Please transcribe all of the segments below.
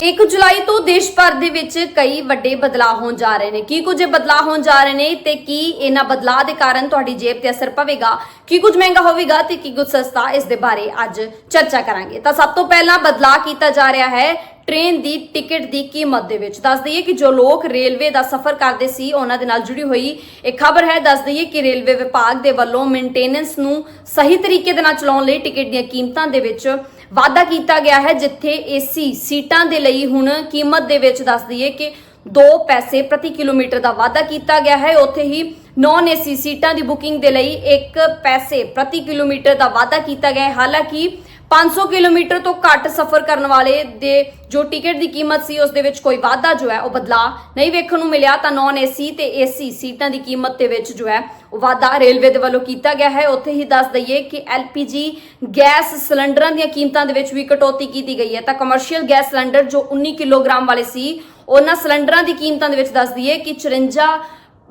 1 ਜੁਲਾਈ ਤੋਂ ਦੇਸ਼ ਭਰ ਦੇ ਵਿੱਚ ਕਈ ਵੱਡੇ ਬਦਲਾਅ ਹੋਣ ਜਾ ਰਹੇ ਨੇ। ਕੀ ਕੁਝ ਬਦਲਾਅ ਹੋਣ ਜਾ ਰਹੇ ਨੇ ਤੇ ਕੀ ਇਹਨਾਂ ਬਦਲਾਅ ਦੇ ਕਾਰਨ ਤੁਹਾਡੀ ਜੇਬ ਤੇ ਅਸਰ ਪਵੇਗਾ? ਕੀ ਕੁਝ ਮਹਿੰਗਾ ਹੋਵੇਗਾ ਤੇ ਕੀ ਕੁਝ ਸਸਤਾ? ਇਸ ਦੇ ਬਾਰੇ ਅੱਜ ਚਰਚਾ ਕਰਾਂਗੇ। ਤਾਂ ਸਭ ਤੋਂ ਪਹਿਲਾਂ ਬਦਲਾਅ ਕੀਤਾ ਜਾ ਰਿਹਾ ਹੈ ਟ੍ਰੇਨ ਦੀ ਟਿਕਟ ਦੀ ਕੀਮਤ ਦੇ ਵਿੱਚ। ਦੱਸ ਦਈਏ ਕਿ ਜੋ ਲੋਕ ਰੇਲਵੇ ਦਾ ਸਫ਼ਰ ਕਰਦੇ ਸੀ, ਉਹਨਾਂ ਦੇ ਨਾਲ ਜੁੜੀ ਹੋਈ ਇੱਕ ਖਬਰ ਹੈ। ਦੱਸ ਦਈਏ ਕਿ ਰੇਲਵੇ ਵਿਭਾਗ ਦੇ ਵੱਲੋਂ ਮੇਨਟੇਨੈਂਸ ਨੂੰ ਸਹੀ ਤਰੀਕੇ ਦੇ ਨਾਲ ਚਲਾਉਣ ਲਈ ਟਿਕਟ ਦੀਆਂ ਕੀਮਤਾਂ ਦੇ ਵਿੱਚ ਵਾਅਦਾ ਕੀਤਾ ਗਿਆ ਹੈ ਜਿੱਥੇ ਏਸੀ ਸੀਟਾਂ ਦੇ ਲਈ ਹੁਣ ਕੀਮਤ ਦੇ ਵਿੱਚ ਦੱਸ ਦਈਏ ਕਿ 2 ਪੈਸੇ ਪ੍ਰਤੀ ਕਿਲੋਮੀਟਰ ਦਾ ਵਾਅਦਾ ਕੀਤਾ ਗਿਆ ਹੈ। ਉੱਥੇ ਹੀ ਨਾਨ ਏਸੀ ਸੀਟਾਂ ਦੀ ਬੁਕਿੰਗ ਦੇ ਲਈ 1 ਪੈਸੇ ਪ੍ਰਤੀ ਕਿਲੋਮੀਟਰ ਦਾ ਵਾਅਦਾ ਕੀਤਾ ਗਿਆ ਹੈ। ਹਾਲਾਂਕਿ 500 ਕਿਲੋਮੀਟਰ ਤੋਂ ਘੱਟ ਸਫ਼ਰ ਕਰਨ ਵਾਲੇ ਦੇ ਜੋ ਟਿਕਟ ਦੀ ਕੀਮਤ ਸੀ, ਉਸ ਦੇ ਵਿੱਚ ਕੋਈ ਵਾਧਾ ਜੋ ਹੈ, ਉਹ ਬਦਲਾਅ ਨਹੀਂ ਵੇਖਣ ਨੂੰ ਮਿਲਿਆ। ਤਾਂ ਨਾਨ ਏਸੀ ਤੇ ਏਸੀ ਸੀਟਾਂ ਦੀ ਕੀਮਤ ਦੇ ਵਿੱਚ ਜੋ ਹੈ, ਉਹ ਵਾਧਾ ਰੇਲਵੇ ਦੇ ਵੱਲੋਂ ਕੀਤਾ ਗਿਆ ਹੈ। ਉੱਥੇ ਹੀ ਦੱਸ ਦਈਏ ਕਿ ਐਲਪੀਜੀ ਗੈਸ ਸਿਲੰਡਰਾਂ ਦੀਆਂ ਕੀਮਤਾਂ ਦੇ ਵਿੱਚ ਵੀ ਕਟੌਤੀ ਕੀਤੀ ਗਈ ਹੈ। ਤਾਂ ਕਮਰਸ਼ੀਅਲ ਗੈਸ ਸਿਲੰਡਰ ਜੋ 19 ਕਿਲੋਗ੍ਰਾਮ ਵਾਲੇ ਸੀ, ਉਹਨਾਂ ਸਿਲੰਡਰਾਂ ਦੀ ਕੀਮਤਾਂ ਦੇ ਵਿੱਚ ਦੱਸ ਦਈਏ ਕਿ 54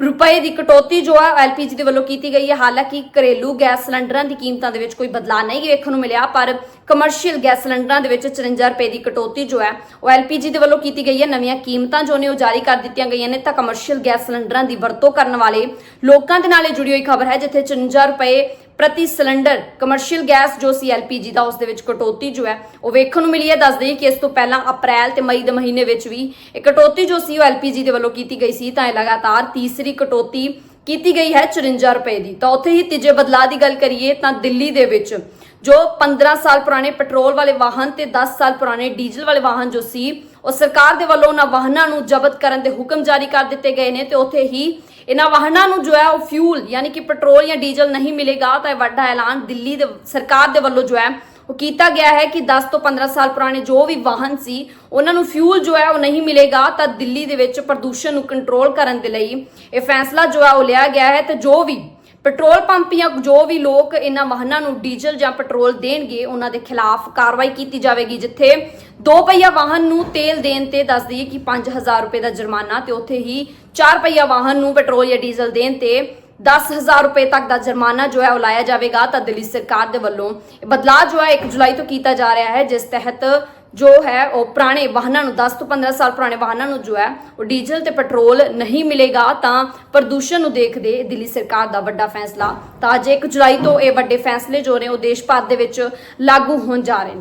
ਰੁਪਏ ਦੀ ਕਟੌਤੀ ਜੋ ਹੈ ਐਲਪੀਜੀ ਦੇ ਵੱਲੋਂ ਕੀਤੀ ਗਈ ਹੈ। ਹਾਲਾਂਕਿ ਘਰੇਲੂ ਗੈਸ ਸਿਲੰਡਰਾਂ ਦੀ ਕੀਮਤਾਂ ਦੇ ਵਿੱਚ ਕੋਈ ਬਦਲਾਅ ਨਹੀਂ ਵੇਖਣ ਨੂੰ ਮਿਲਿਆ, ਪਰ ਕਮਰਸ਼ੀਅਲ ਗੈਸ ਸਿਲੰਡਰਾਂ ਦੇ ਵਿੱਚ 54 ਰੁਪਏ ਦੀ ਕਟੌਤੀ ਜੋ ਹੈ, ਉਹ ਐਲਪੀਜੀ ਦੇ ਵੱਲੋਂ ਕੀਤੀ ਗਈ ਹੈ। ਨਵੀਆਂ ਕੀਮਤਾਂ ਜੋ ਨੇ, ਉਹ ਜਾਰੀ ਕਰ ਦਿੱਤੀਆਂ ਗਈਆਂ ਨੇ। ਤਾਂ ਕਮਰਸ਼ੀਅਲ ਗੈਸ ਸਿਲੰਡਰਾਂ ਦੀ ਵਰਤੋਂ ਕਰਨ ਵਾਲੇ ਲੋਕਾਂ ਦੇ ਨਾਲ ਜੁੜੀ ਹੋਈ ਖਬਰ ਹੈ, ਜਿੱਥੇ 54 ਰੁਪਏ ਪ੍ਰਤੀ ਸਿਲੰਡਰ ਕਮਰਸ਼ੀਅਲ ਗੈਸ ਜੋ ਸੀ ਐਲਪੀਜੀ ਦਾ ਉਸ ਦੇ ਵਿੱਚ ਕਟੌਤੀ ਜੋ ਹੈ, ਉਹ ਵੇਖਣ ਨੂੰ ਮਿਲੀ ਹੈ। ਦੱਸ ਦਈਏ ਕਿ ਇਸ ਤੋਂ ਪਹਿਲਾਂ ਅਪ੍ਰੈਲ ਤੇ ਮਈ ਦੇ ਮਹੀਨੇ ਵਿੱਚ ਵੀ ਇਹ ਕਟੌਤੀ ਜੋ ਸੀ ਉਹ ਐਲਪੀਜੀ ਦੇ ਵੱਲੋਂ ਕੀਤੀ ਗਈ ਸੀ, ਤਾਂ ਇਹ ਲਗਾਤਾਰ ਤੀਸਰੀ ਕਟੌਤੀ ਕੀਤੀ ਗਈ ਹੈ 54 ਰੁਪਏ ਦੀ। ਤਾਂ ਉੱਥੇ ਹੀ ਤੀਜੇ ਬਦਲਾਅ ਦੀ ਗੱਲ ਕਰੀਏ ਤਾਂ ਦਿੱਲੀ ਦੇ ਵਿੱਚ ਜੋ 15 ਸਾਲ ਪੁਰਾਣੇ ਪੈਟਰੋਲ ਵਾਲੇ ਵਾਹਨ ਤੇ 10 ਸਾਲ ਪੁਰਾਣੇ ਡੀਜ਼ਲ ਵਾਲੇ ਵਾਹਨ ਜੋ ਸੀ ਉਹ ਸਰਕਾਰ ਦੇ ਵੱਲੋਂ ਉਹਨਾਂ ਵਾਹਨਾਂ ਨੂੰ ਜ਼ਬਤ ਕਰਨ ਦੇ ਹੁਕਮ ਜਾਰੀ ਕਰ ਦਿੱਤੇ ਗਏ ਨੇ ਤੇ ਉੱਥੇ ਹੀ ਇਹਨਾਂ ਵਾਹਨਾਂ ਨੂੰ ਜੋ ਹੈ ਉਹ ਫਿਊਲ ਯਾਨੀ ਕਿ ਪੈਟਰੋਲ ਜਾਂ ਡੀਜ਼ਲ ਨਹੀਂ ਮਿਲੇਗਾ ਤਾਂ ਇਹ ਵੱਡਾ ਐਲਾਨ ਦਿੱਲੀ ਦੇ ਸਰਕਾਰ ਦੇ ਵੱਲੋਂ ਜੋ ਹੈ ਉਹ ਕੀਤਾ ਗਿਆ ਹੈ ਕਿ 10 ਤੋਂ 15 ਸਾਲ ਪੁਰਾਣੇ ਜੋ ਵੀ ਵਾਹਨ ਸੀ ਉਹਨਾਂ ਨੂੰ ਫਿਊਲ ਜੋ ਹੈ ਉਹ ਨਹੀਂ ਮਿਲੇਗਾ ਤਾਂ ਦਿੱਲੀ ਦੇ ਵਿੱਚ ਪ੍ਰਦੂਸ਼ਣ ਨੂੰ ਕੰਟਰੋਲ ਕਰਨ ਦੇ ਲਈ ਇਹ ਫੈਸਲਾ ਜੋ ਹੈ ਉਹ ਲਿਆ ਗਿਆ ਹੈ ਤੇ ਜੋ ਵੀ ਪੈਟਰੋਲ ਪੰਪ ਜਾਂ ਜੋ ਵੀ ਲੋਕ ਇਹਨਾਂ ਵਾਹਨਾਂ ਨੂੰ ਡੀਜ਼ਲ ਜਾਂ ਪੈਟਰੋਲ ਦੇਣਗੇ, ਉਹਨਾਂ ਦੇ ਖਿਲਾਫ ਕਾਰਵਾਈ ਕੀਤੀ ਜਾਵੇਗੀ, ਜਿੱਥੇ ਦੋ ਪਹੀਆ ਵਾਹਨ ਨੂੰ ਤੇਲ ਦੇਣ ਤੇ ਦੱਸ ਦਈਏ ਕਿ 5000 ਰੁਪਏ ਦਾ ਜੁਰਮਾਨਾ ਤੇ ਉੱਥੇ ਹੀ ਚਾਰ ਪਹੀਆ ਵਾਹਨ ਨੂੰ ਪੈਟਰੋਲ ਜਾਂ ਡੀਜ਼ਲ ਦੇਣ ਤੇ 10000 ਰੁਪਏ ਤੱਕ ਦਾ ਜੁਰਮਾਨਾ ਜੋ ਹੈ ਉਹ ਲਾਇਆ ਜਾਵੇਗਾ। ਤਾਂ ਦਿੱਲੀ ਸਰਕਾਰ ਦੇ ਵੱਲੋਂ ਬਦਲਾਅ ਜੋ ਹੈ 1 ਜੁਲਾਈ ਤੋਂ ਕੀਤਾ ਜਾ ਰਿਹਾ ਹੈ, ਜਿਸ ਤਹਿਤ ਜੋ ਹੈ, ਉਹ ਪੁਰਾਣੇ ਵਾਹਨਾਂ ਨੂੰ 10 ਤੋਂ 15 ਸਾਲ ਪੁਰਾਣੇ ਵਾਹਨਾਂ ਨੂੰ ਜੋ ਹੈ, ਉਹ ਡੀਜ਼ਲ ਤੇ ਪੈਟਰੋਲ ਨਹੀਂ ਮਿਲੇਗਾ, ਤਾਂ ਪ੍ਰਦੂਸ਼ਣ ਨੂੰ ਦੇਖਦੇ ਦਿੱਲੀ ਸਰਕਾਰ ਦਾ ਵੱਡਾ ਫੈਸਲਾ। ਤਾਂ ਅੱਜ 1 ਜੁਲਾਈ ਤੋਂ ਇਹ ਵੱਡੇ ਫੈਸਲੇ ਜੋ ਨੇ, ਉਹ ਦੇਸ਼ ਭਰ ਦੇ ਵਿੱਚ ਲਾਗੂ ਹੋਣ ਜਾ ਰਹੇ ਨੇ।